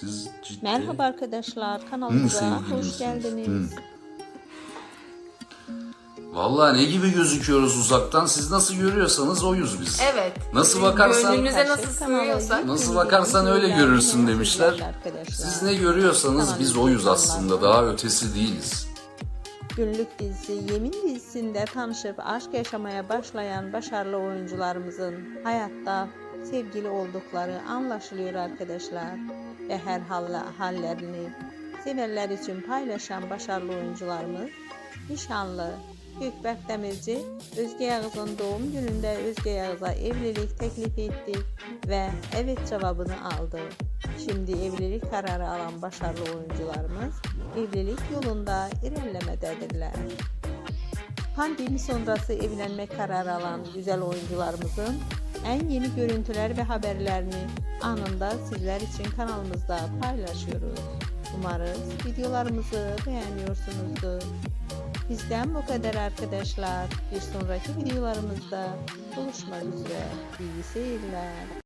Siz ciddi. Merhaba arkadaşlar kanalımıza hoş geldiniz. Vallahi ne gibi gözüküyoruz uzaktan? Siz nasıl görüyorsanız oyuz biz. Evet. Nasıl Böyle bakarsan- nasıl şey kanalı sığıyorsak. Nasıl bakarsan öyle görürsün demişler. Siz ne görüyorsanız biz oyuz aslında. Daha ötesi değiliz. Günlük dizisi Yemin dizisinde tanışıp aşk yaşamaya başlayan başarılı oyuncularımızın hayatta sevgili oldukları anlaşılıyor arkadaşlar. Ve her halla, hallerini severler için paylaşan başarılı oyuncularımız nişanlı Gökberk Demirci Özge Yağız'ın doğum gününde Özge Yağız'a evlilik teklif etti ve evet cevabını aldı. Şimdi evlilik kararı alan başarılı oyuncularımız evlilik yolunda ilerlemededirler. Pandemi sonrası evlenme kararı alan güzel oyuncularımızın en yeni görüntüler ve haberlerini anında sizler için kanalımızda paylaşıyoruz. Umarız videolarımızı beğeniyorsunuzdur. Bizden bu kadar arkadaşlar. Bir sonraki videolarımızda buluşmak üzere. İyi seyirler.